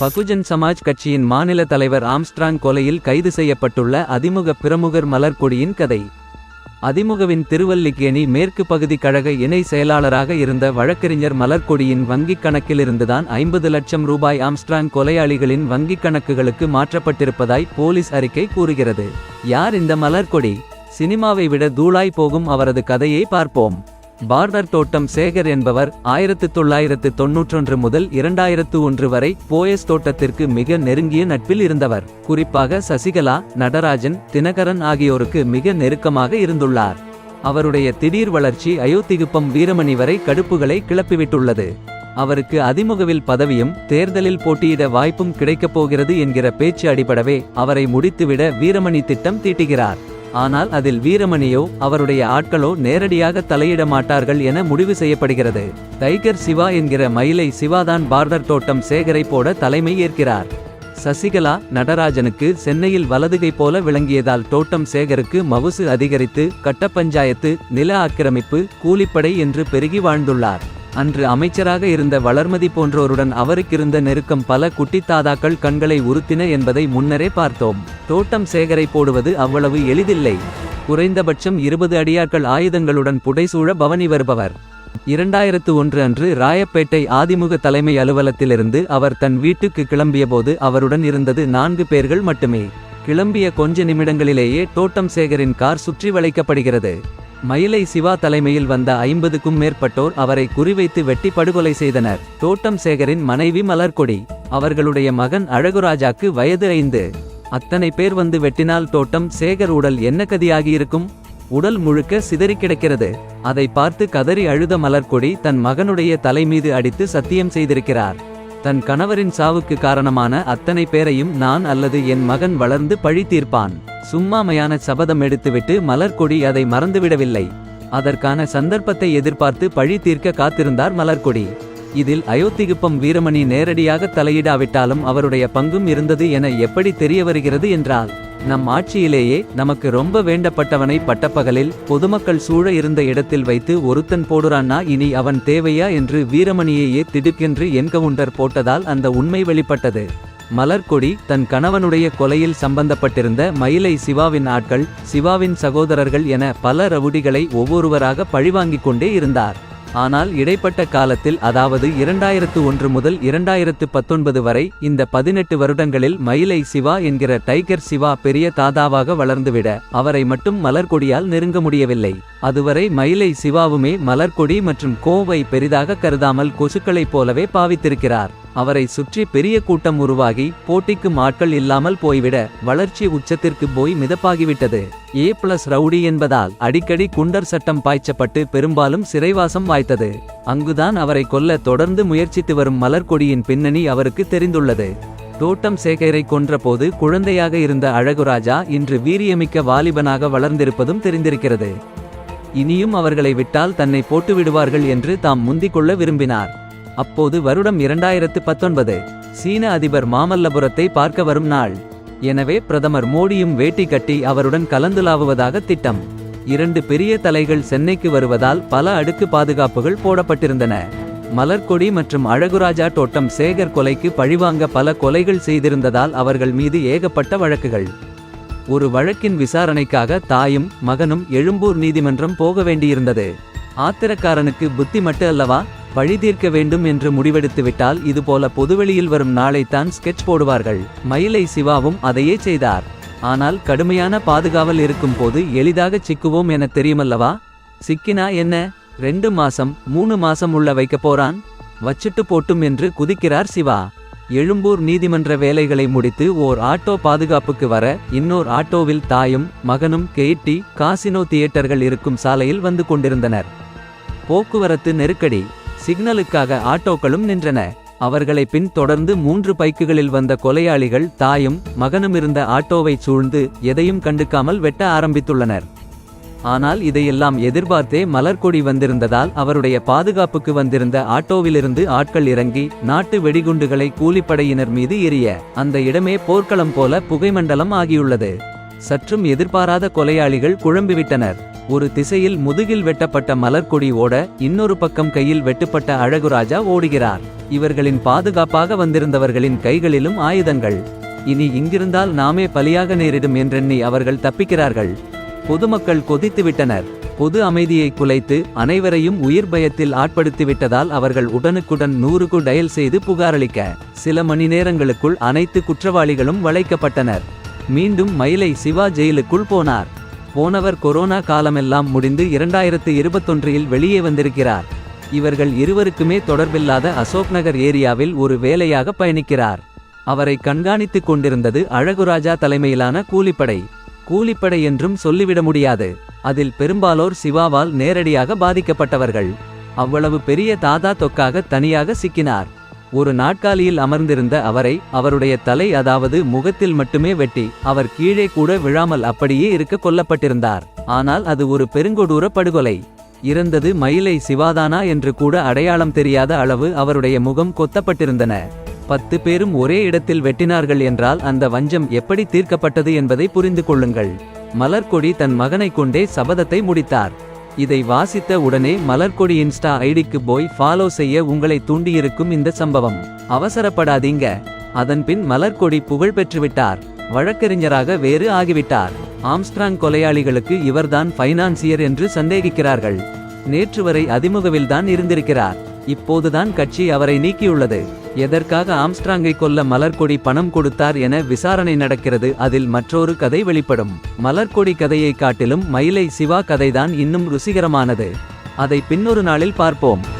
பகுஜன் சமாஜ் கட்சியின் மாநில தலைவர் ஆம்ஸ்ட்ராங் கொலையில் கைது செய்யப்பட்டுள்ள அதிமுக பிரமுகர் மலர்கொடியின் கதை. அதிமுகவின் திருவல்லிக்கேணி மேற்கு பகுதி கழக இணை செயலாளராக இருந்த வழக்கறிஞர் மலர்கொடியின் வங்கிக் கணக்கிலிருந்துதான் ஐம்பது லட்சம் ரூபாய் ஆம்ஸ்ட்ராங் கொலையாளிகளின் வங்கிக் கணக்குகளுக்கு மாற்றப்பட்டிருப்பதாய் போலீஸ் அறிக்கை கூறுகிறது. யார் இந்த மலர்கொடி? சினிமாவை விட தூளாய் போகும் அவரது கதையை பார்ப்போம். பார்டர் தோட்டம் சேகர் என்பவர் ஆயிரத்து தொள்ளாயிரத்து தொன்னூற்றொன்று முதல் இரண்டாயிரத்து ஒன்று வரை போயஸ் தோட்டத்திற்கு மிக நெருங்கிய நட்பில் இருந்தவர். குறிப்பாக சசிகலா நடராஜன் தினகரன் ஆகியோருக்கு மிக நெருக்கமாக இருந்துள்ளார். அவருடைய திடீர் வளர்ச்சி அயோத்திகுப்பம் வீரமணி வரை கடுப்புகளை கிளப்பிவிட்டுள்ளது. அவருக்கு அதிமுகவில் பதவியும் தேர்தலில் போட்டியிட வாய்ப்பும் கிடைக்கப் போகிறது என்கிற பேச்சு அடிபடவே அவரை முடித்துவிட வீரமணி திட்டம் தீட்டுகிறார். ஆனால் அதில் வீரமணியோ அவருடைய ஆட்களோ நேரடியாக தலையிட மாட்டார்கள் என முடிவு செய்யப்படுகிறது. டைகர் சிவா என்கிற மயிலை சிவாதான் பார்டர் தோட்டம் சேகரை போட தலைமை ஏற்கிறார். சசிகலா நடராஜனுக்கு சென்னையில் வலதுகை போல விளங்கியதால் தோட்டம் சேகருக்கு மவுசு அதிகரித்து கட்ட பஞ்சாயத்து நில ஆக்கிரமிப்பு கூலிப்படை என்று பெருகி வாழ்ந்துள்ளார். அன்று அமைச்சராக இருந்த வளர்மதி போன்றோருடன் அவருக்கிருந்த நெருக்கம் பல குட்டித்தாதாக்கள் கண்களை உறுத்தின என்பதை முன்னரே பார்த்தோம். தோட்டம் சேகரை போடுவது அவ்வளவு எளிதில்லை. குறைந்தபட்சம் இருபது அடியாட்கள் ஆயுதங்களுடன் புடைசூழ பவனி வருபவர். இரண்டாயிரத்து ஒன்று அன்று ராயப்பேட்டை ஆதிமுக தலைமை அலுவலத்திலிருந்து அவர் தன் வீட்டுக்கு கிளம்பியபோது அவருடன் இருந்தது நான்கு பேர்கள் மட்டுமே. கிளம்பிய கொஞ்ச நிமிடங்களிலேயே தோட்டம் சேகரின் கார் சுற்றி வளைக்கப்படுகிறது. மயிலை சிவா தலைமையில் வந்த ஐம்பதுக்கும் மேற்பட்டோர் அவரை குறிவைத்து வெட்டி படுகொலை செய்தனர். தோட்டம் சேகரின் மனைவி மலர்கொடி. அவர்களுடைய மகன் அழகுராஜாக்கு வயது ஐந்து அத்தனை பேர் வந்து வெட்டினால் தோட்டம் சேகர் உடல் என்ன கதியாகியிருக்கும்? உடல் முழுக்க சிதறி கிடக்கிறது. அதை பார்த்து கதறி அழுத மலர்கொடி தன் மகனுடைய தலை மீது அடித்து சத்தியம் செய்திருக்கிறார். தன் கணவரின் சாவுக்கு காரணமான அத்தனை பேரையும் நான் அல்லது என் மகன் வளர்ந்து பழி தீர்ப்பான். சும்மாமையான சபதம் எடுத்துவிட்டு மலர்கொடி அதை மறந்துவிடவில்லை. அதற்கான சந்தர்ப்பத்தை எதிர்பார்த்து பழி தீர்க்க காத்திருந்தார் மலர்கொடி இதில் அயோத்திகுப்பம் வீரமணி நேரடியாக தலையிடாவிட்டாலும் அவருடைய பங்கும் இருந்தது என எப்படி தெரிய வருகிறது என்றால் நம் ஆட்சியிலேயே நமக்கு ரொம்ப வேண்டப்பட்டவனை பட்டப்பகலில் பொதுமக்கள் சூழ இருந்த இடத்தில் வைத்து ஒருத்தன் போடுறான்னா இனி அவன் தேவையா என்று வீரமணியையே திடுக்கென்று என்கவுண்டர் போட்டதால் அந்த உண்மை வெளிப்பட்டது. மலர்கொடி தன் கணவனுடைய கொலையில் சம்பந்தப்பட்டிருந்த மயிலை சிவாவின் ஆட்கள் சிவாவின் சகோதரர்கள் என பல ரவுடிகளை ஒவ்வொருவராக பழிவாங்கிக் கொண்டே இருந்தார். ஆனால் இடைப்பட்ட காலத்தில் அதாவது இரண்டாயிரத்து ஒன்று முதல் இரண்டாயிரத்து பத்தொன்பது வரை இந்த பதினெட்டு வருடங்களில் மயிலை சிவா என்கிற டைகர் சிவா பெரிய தாதாவாக வளர்ந்துவிட அவரை மட்டும் மலர்கொடியால் நெருங்க முடியவில்லை. அதுவரை மயிலை சிவாவுமே மலர்கொடி மற்றும் கோவை பெரிதாக கருதாமல் கொசுக்களைப் போலவே பாவித்திருக்கிறார். அவரை சுற்றி பெரிய கூட்டம் உருவாகி போட்டிக்கும் ஆட்கள் இல்லாமல் போய்விட வளர்ச்சி உச்சத்திற்கு போய் மிதப்பாகிவிட்டது. ஏ பிளஸ் ரவுடி என்பதால் அடிக்கடி குண்டர் சட்டம் பாய்ச்சப்பட்டு பெரும்பாலும் சிறைவாசம் வாய்த்தது. அங்குதான் அவரை கொல்ல தொடர்ந்து முயற்சித்து வரும் மலர்கொடியின் பின்னணி அவருக்கு தெரிந்துள்ளது. தோட்டம் சேகரை கொன்றபோது குழந்தையாக இருந்த அழகுராஜா இன்று வீரியமிக்க வாலிபனாக வளர்ந்திருப்பதும் தெரிந்திருக்கிறது. இனியும் அவர்களை விட்டால் தன்னை போட்டு விடுவார்கள் என்று தாம் முந்திக்கொள்ள விரும்பினார். அப்போது வருடம் இரண்டாயிரத்து பத்தொன்பது சீன அதிபர் மாமல்லபுரத்தை பார்க்க வரும் நாள். எனவே பிரதமர் மோடியும் வேட்டி கட்டி அவருடன் கலந்துலாவுவதாக திட்டம். இரண்டு பெரிய தலைகள் சென்னைக்கு வருவதால் பல அடுக்கு பாதுகாப்புகள் போடப்பட்டிருந்தன. மலர்கொடி மற்றும் அழகுராஜா தோட்டம் சேகர் கொலைக்கு பழிவாங்க பல கொலைகள் செய்திருந்ததால் அவர்கள் மீது ஏகப்பட்ட வழக்குகள். ஒரு வழக்கின் விசாரணைக்காக தாயும் மகனும் எழும்பூர் நீதிமன்றம் போக வேண்டியிருந்தது. ஆத்திரக்காரனுக்கு புத்தி மட்டு அல்லவா? பழி தீர்க்க வேண்டும் என்று முடிவெடுத்துவிட்டால் இதுபோல பொதுவெளியில் வரும் நாளைத்தான் ஸ்கெட்ச் போடுவார்கள். மயிலை சிவாவும் அதையே செய்தார். ஆனால் கடுமையான பாதுகாவல் இருக்கும் போது எளிதாக சிக்குவோம் என தெரியுமல்லவா? சிக்கினா என்ன? ரெண்டு மாசம் மூணு மாசம் உள்ள வைக்க போறான்? வச்சிட்டு போட்டும் என்று குதிக்கிறார் சிவா. எழும்பூர் நீதிமன்ற வேலைகளை முடித்து ஓர் ஆட்டோ பாதுகாப்புக்கு வர இன்னோர் ஆட்டோவில் தாயும் மகனும் கெய்டி காசினோ தியேட்டர்கள் இருக்கும் சாலையில் வந்து கொண்டிருந்தனர். போக்குவரத்து நெருக்கடி. சிக்னலுக்காக ஆட்டோக்களும் நின்றன. அவர்களை பின் தொடர்ந்து மூன்று பைக்குகளில் வந்த கொலையாளிகள் தாயும் மகனும் இருந்த ஆட்டோவை சூழ்ந்து எதையும் கண்டுக்காமல் வெட்ட ஆரம்பித்துள்ளனர். ஆனால் இதையெல்லாம் எதிர்பார்த்தே மலர்கொடி வந்திருந்ததால் அவருடைய பாதுகாப்புக்கு வந்திருந்த ஆட்டோவிலிருந்து ஆட்கள் இறங்கி நாட்டு வெடிகுண்டுகளை கூலிப்படையினர் மீது எரிய அந்த இடமே போர்க்களம் போல புகைமண்டலம் ஆகியுள்ளது. சற்றும் எதிர்பாராத கொலையாளிகள் குழம்பிவிட்டனர். ஒரு திசையில் முதுகில் வெட்டப்பட்ட மலர்கொடி ஓட இன்னொரு பக்கம் கையில் வெட்டுப்பட்ட அழகுராஜா ஓடுகிறார். இவர்களின் பாதுகாப்பாக வந்திருந்தவர்களின் கைகளிலும் ஆயுதங்கள். இனி இங்கிருந்தால் நாமே பலியாக நேரிடும் என்றெண்ணி அவர்கள் தப்பிக்கிறார்கள். பொதுமக்கள் கொதித்துவிட்டனர். பொது அமைதியை குலைத்து அனைவரையும் உயிர் பயத்தில் ஆட்படுத்திவிட்டதால் அவர்கள் உடனுக்குடன் நூறுக்கு டயல் செய்து புகாரளிக்க சில மணி நேரங்களுக்குள் அனைத்து குற்றவாளிகளும் வளைக்கப்பட்டனர். மீண்டும் மயிலை சிவா ஜெயிலுக்குள் போனார். போனவர் கொரோனா காலமெல்லாம் முடிந்து இரண்டாயிரத்து இருபத்தொன்றில் வெளியே வந்திருக்கிறார். இவர்கள் இருவருக்குமே தொடர்பில்லாத அசோக் நகர் ஏரியாவில் ஒரு வேலையாக பயணிக்கிறார். அவரை கண்காணித்துக் கொண்டிருந்தது அழகுராஜா தலைமையிலான கூலிப்படை. கூலிப்படை என்றும் சொல்லிவிட முடியாது. அதில் பெரும்பாலோர் சிவாவால் நேரடியாக பாதிக்கப்பட்டவர்கள். அவ்வளவு பெரிய தாதா தொக்காக தனியாக சிக்கினார். ஒரு நாட்காலியில் அமர்ந்திருந்த அவரை அவருடைய தலை அதாவது முகத்தில் மட்டுமே வெட்டி அவர் கீழே கூட விழாமல் அப்படியே இருக்க கொல்லப்பட்டிருந்தார். ஆனால் அது ஒரு பெருங்கொடூர படுகொலை. இறந்தது மயிலை சிவாதானா என்று கூட அடையாளம் தெரியாத அளவு அவருடைய முகம் கொத்தப்பட்டிருந்தன. பத்து பேரும் ஒரே இடத்தில் வெட்டினார்கள் என்றால் அந்த வஞ்சம் எப்படி தீர்க்கப்பட்டது என்பதை புரிந்து கொள்ளுங்கள். மலர்கொடி தன் மகனைக் கொண்டே சபதத்தை முடித்தார். இதை வாசித்த உடனே மலர்கொடி இன்ஸ்டா ஐடிக்கு போய் ஃபாலோ செய்ய உங்களை தூண்டியிருக்கும் இந்த சம்பவம். அவசரப்படாதீங்க. அதன்பின் மலர்கொடி புகழ் பெற்றுவிட்டார். வழக்கறிஞராக வேறு ஆகிவிட்டார். ஆம்ஸ்ட்ராங் கொலையாளிகளுக்கு இவர்தான் ஃபைனான்சியர் என்று சந்தேகிக்கிறார்கள். நேற்று வரை அதிமுகவில்தான் இருந்திருக்கிறார். இப்போதுதான் கட்சி அவரை நீக்கியுள்ளது. எதற்காக ஆம்ஸ்ட்ராங்கை கொல்ல மலர்கொடி பணம் கொடுத்தார் என விசாரணை நடக்கிறது. அதில் மற்றொரு கதை வெளிப்படும். மலர்கொடி கதையை காட்டிலும் மயிலை சிவா கதைதான் இன்னும் ருசிகரமானது. அதை பின்னொரு நாளில் பார்ப்போம்.